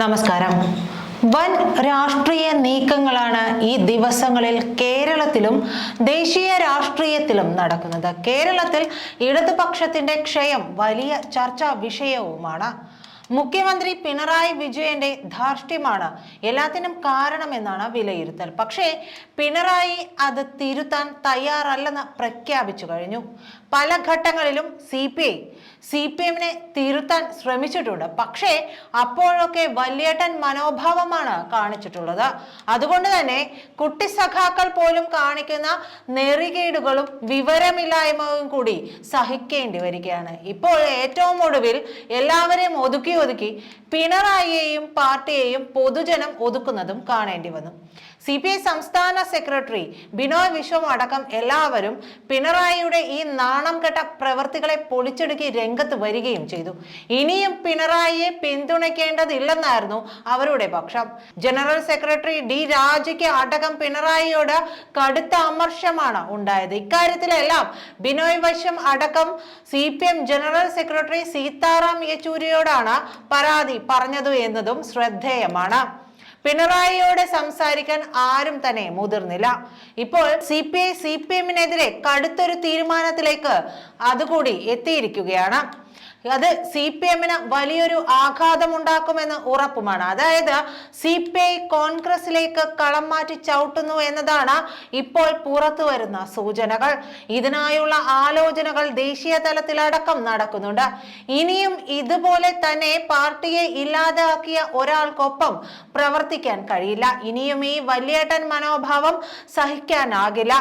നമസ്കാരം. വൻ രാഷ്ട്രീയ നീക്കങ്ങളാണ് ഈ ദിവസങ്ങളിൽ കേരളത്തിലും ദേശീയ രാഷ്ട്രീയത്തിലും നടക്കുന്നത്. കേരളത്തിൽ ഇടതുപക്ഷത്തിന്റെ ക്ഷയം വലിയ ചർച്ചാ വിഷയവുമാണ്. മുഖ്യമന്ത്രി പിണറായി വിജയന്റെ ധാർഷ്ട്യമാണ്. എല്ലാത്തിനും കാരണമെന്നാണ് വിലയിരുത്തൽ. പക്ഷേ പിണറായി അത് തിരുത്താൻ തയ്യാറല്ലെന്ന് പ്രഖ്യാപിച്ചു കഴിഞ്ഞു. പല ഘട്ടങ്ങളിലും C P I C P എമ്മിനെ തിരുത്താൻ ശ്രമിച്ചിട്ടുണ്ട്. പക്ഷേ അപ്പോഴൊക്കെ വലിയേട്ടൻ മനോഭാവമാണ് കാണിച്ചിട്ടുള്ളത്. അതുകൊണ്ട് തന്നെ കുട്ടി സഖാക്കൾ പോലും കാണിക്കുന്ന നെറികേടുകളും വിവരമില്ലായ്മയും കൂടി സഹിക്കേണ്ടി വരികയാണ്. ഇപ്പോൾ ഏറ്റവും ഒടുവിൽ എല്ലാവരെയും ഒതുക്കി ഒതുക്കി പിണറായിയെയും പാർട്ടിയെയും പൊതുജനം ഒതുക്കുന്നതും കാണേണ്ടി വന്നു. സി പി ഐ സംസ്ഥാന സെക്രട്ടറി ബിനോയ് വിശ്വം അടക്കം എല്ലാവരും പിണറായിയുടെ ഈ നാണം കെട്ട പ്രവർത്തികളെ പൊളിച്ചെടുക്കി രംഗത്ത് വരികയും ചെയ്തു. ഇനിയും പിണറായിയെ പിന്തുണയ്ക്കേണ്ടതില്ലെന്നായിരുന്നു അവരുടെ പക്ഷം. ജനറൽ സെക്രട്ടറി ഡി രാജയ്ക്ക് അടക്കം പിണറായിയോട് കടുത്ത അമർഷമാണ് ഉണ്ടായത്. ഇക്കാര്യത്തിലെല്ലാം ബിനോയ് വശം അടക്കം C P M general secretary Sitaram യെച്ചൂരിയോടാണ് പരാതി പറഞ്ഞതു എന്നതും ശ്രദ്ധേയമാണ്. പിണറായിയോട് സംസാരിക്കാൻ ആരും തന്നെ മുതിർന്നില്ല. ഇപ്പോൾ C P I C P എമ്മിനെതിരെ കടുത്തൊരു തീരുമാനത്തിലേക്ക് അതുകൂടി എത്തിയിരിക്കുകയാണ്. അത് സി പി എമ്മിന് വലിയൊരു ആഘാതമുണ്ടാക്കുമെന്ന് ഉറപ്പുമാണ്. അതായത് സി പി ഐ കോൺഗ്രസിലേക്ക് കളം മാറ്റി ചവിട്ടുന്നു എന്നതാണ് ഇപ്പോൾ പുറത്തു വരുന്ന സൂചനകൾ. ഇതിനായുള്ള ആലോചനകൾ ദേശീയ തലത്തിലടക്കം നടക്കുന്നുണ്ട്. ഇനിയും ഇതുപോലെ തന്നെ പാർട്ടിയെ ഇല്ലാതാക്കിയ ഒരാൾക്കൊപ്പം പ്രവർത്തിക്കാൻ കഴിയില്ല. ഇനിയും ഈ വലിയേട്ടൻ മനോഭാവം സഹിക്കാനാകില്ല.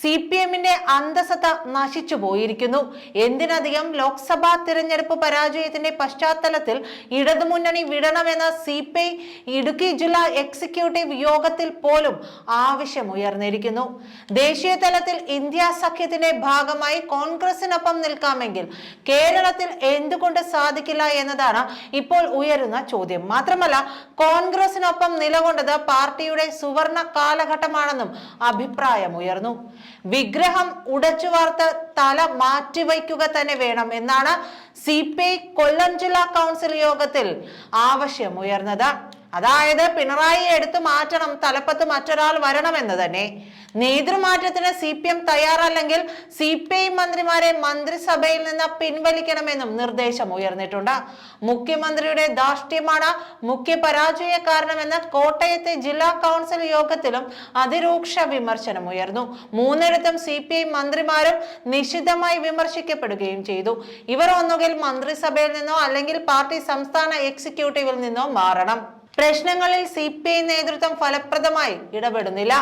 സി പി എമ്മിന്റെ അന്തസത്ത നശിച്ചു പോയിരിക്കുന്നു. എന്തിനധികം ലോക്സഭാ തിരഞ്ഞെടുപ്പ് പരാജയത്തിന്റെ പശ്ചാത്തലത്തിൽ ഇടതുമുന്നണി വിടണമെന്ന സി പി ഐ ഇടുക്കി ജില്ലാ എക്സിക്യൂട്ടീവ് യോഗത്തിൽ പോലും ആവശ്യമുയർന്നിരിക്കുന്നു. ദേശീയ തലത്തിൽ ഇന്ത്യ സഖ്യത്തിന്റെ ഭാഗമായി കോൺഗ്രസിനൊപ്പം നിൽക്കാമെങ്കിൽ കേരളത്തിൽ എന്തുകൊണ്ട് സാധിക്കില്ല എന്നതാണ് ഇപ്പോൾ ഉയരുന്ന ചോദ്യം. മാത്രമല്ല കോൺഗ്രസിനൊപ്പം നിലകൊണ്ടത് പാർട്ടിയുടെ സുവർണ കാലഘട്ടമാണെന്നും അഭിപ്രായമുയർന്നു. വിഗ്രഹം ഉടച്ചു വാർത്ത തല മാറ്റിവയ്ക്കുക തന്നെ വേണം എന്നാണ് സി പി ഐ കൊല്ലം ജില്ലാ കൗൺസിൽ യോഗത്തിൽ ആവശ്യം ആവശ്യമുയർന്നത്. അതായത് പിണറായിയെ എടുത്തു മാറ്റണം തലപ്പത്ത് മറ്റൊരാൾ വരണമെന്ന് തന്നെ. നേതൃമാറ്റത്തിന് സി പി എം തയ്യാറല്ലെങ്കിൽ സി പി ഐ മന്ത്രിമാരെ മന്ത്രിസഭയിൽ നിന്ന് പിൻവലിക്കണമെന്നും നിർദ്ദേശം ഉയർന്നിട്ടുണ്ട്. മുഖ്യമന്ത്രിയുടെ ധാർഷ്ട്യമാണ് മുഖ്യ പരാജയ കാരണമെന്ന് കോട്ടയത്തെ ജില്ലാ കൗൺസിൽ യോഗത്തിലും അതിരൂക്ഷ വിമർശനം ഉയർന്നു. മൂന്നിടത്തും സി പി ഐ മന്ത്രിമാരും നിശിതമായി വിമർശിക്കപ്പെടുകയും ചെയ്തു. ഇവർ ഒന്നുകിൽ മന്ത്രിസഭയിൽ നിന്നോ അല്ലെങ്കിൽ പാർട്ടി സംസ്ഥാന എക്സിക്യൂട്ടീവിൽ നിന്നോ മാറണം. പ്രശ്നങ്ങളിൽ സി പി ഐ നേതൃത്വം ഫലപ്രദമായി ഇടപെടുന്നില്ല.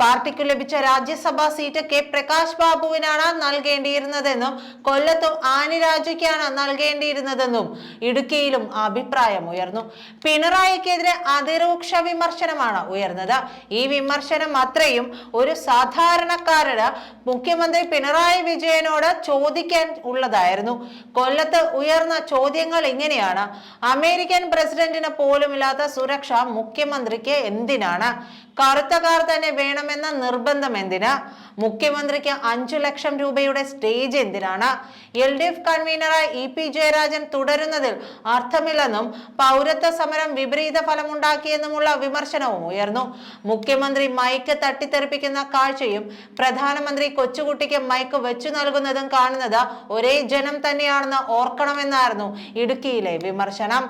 പാർട്ടിക്ക് ലഭിച്ച രാജ്യസഭാ സീറ്റ് കെ പ്രകാശ് ബാബുവിനാണ് നൽകേണ്ടിയിരുന്നതെന്നും കൊല്ലത്തും ആനി രാജയ്ക്കാണ് നൽകേണ്ടിയിരുന്നതെന്നും ഇടുക്കിയിലും അഭിപ്രായം ഉയർന്നു. പിണറായിക്കെതിരെ അതിരൂക്ഷ വിമർശനമാണ് ഉയർന്നത്. ഈ വിമർശനം അത്രയും ഒരു സാധാരണക്കാരന് മുഖ്യമന്ത്രി പിണറായി വിജയനോട് ചോദിക്കാൻ ഉള്ളതായിരുന്നു. കൊല്ലത്ത് ഉയർന്ന ചോദ്യങ്ങൾ ഇങ്ങനെയാണ്. അമേരിക്കൻ പ്രസിഡന്റിന് പോലുമില്ലാത്ത സുരക്ഷ മുഖ്യമന്ത്രിക്ക് എന്തിനാണ്? കറുത്തകാർ തന്നെ തന്നെ വേണമെന്ന നിർബന്ധം എന്തിന്? മുഖ്യമന്ത്രിക്ക് അഞ്ചു ലക്ഷം രൂപയുടെ സ്റ്റേജ് എന്തിനാണ്? എൽ ഡി എഫ് കൺവീനറായി ഇ പി ജയരാജൻ തുടരുന്നതിൽ അർത്ഥമില്ലെന്നും പൗരത്വ സമരം വിപരീത ഫലമുണ്ടാക്കിയെന്നുമുള്ള വിമർശനവും ഉയർന്നു. മുഖ്യമന്ത്രി മൈക്ക് തട്ടിത്തെറിപ്പിക്കുന്ന കാഴ്ചയും പ്രധാനമന്ത്രി കൊച്ചുകുട്ടിക്ക് മൈക്ക് വെച്ചു നൽകുന്നതും കാണുന്നത് ഒരേ ജനം തന്നെയാണെന്ന് ഓർക്കണമെന്നായിരുന്നു ഇടുക്കിയിലെ വിമർശനം.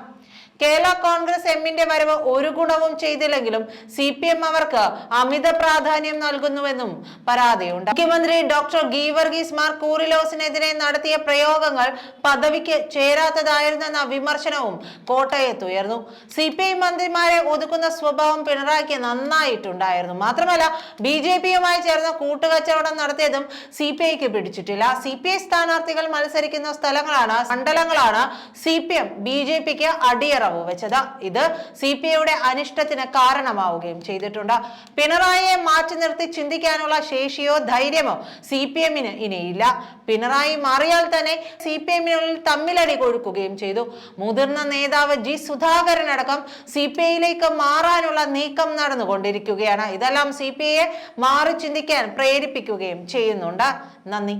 കേരള കോൺഗ്രസ് എമ്മിന്റെ വരവ് ഒരു ഗുണവും ചെയ്തില്ലെങ്കിലും സി പി എം അവർക്ക് അമിത പ്രാധാന്യം നൽകുന്നുവെന്നും പരാതിയുണ്ട്. മുഖ്യമന്ത്രി ഡോക്ടർ ഗീവർഗീസ് മാർ കൂറിലോസിനെതിരെ നടത്തിയ പ്രയോഗങ്ങൾ പദവിക്ക് ചേരാത്തതായിരുന്നെന്ന വിമർശനവും കോട്ടയത്ത് ഉയർന്നു. സി പി ഐ മന്ത്രിമാരെ ഒതുക്കുന്ന സ്വഭാവം പിണറായിക്ക് നന്നായിട്ടുണ്ടായിരുന്നു. മാത്രമല്ല ബി ജെ പിയുമായി ചേർന്ന് കൂട്ടുകച്ചവടം നടത്തിയതും സി പി ഐക്ക് പിടിച്ചിട്ടില്ല. സി പി ഐ സ്ഥാനാർത്ഥികൾ മത്സരിക്കുന്ന സ്ഥലങ്ങളാണ് മണ്ഡലങ്ങളാണ് C P M B J പിക്ക് അടിയറവ് വെച്ചത്. ഇത് സി പി ഐയുടെ അനിഷ്ടത്തിന് കാരണമാവുകയും ചെയ്തിട്ടുണ്ട്. പിണറായിയെ മാറ്റി നിർത്തി ചിന്തിക്കാനുള്ള ശേഷിയോ ധൈര്യമോ സി പി എമ്മിന് ഇനിയില്ല. പിണറായി മാറിയാൽ തന്നെ സി പി എമ്മിനുള്ളിൽ തമ്മിലടി കൊഴുക്കുകയും ചെയ്തു. മുതിർന്ന നേതാവ് ജി സുധാകരൻ അടക്കം സി പി ഐയിലേക്ക് മാറാനുള്ള നീക്കം നടന്നുകൊണ്ടിരിക്കുകയാണ്. ഇതെല്ലാം സി പി ഐയെ മാറി ചിന്തിക്കാൻ പ്രേരിപ്പിക്കുകയും ചെയ്യുന്നുണ്ട്. നന്ദി.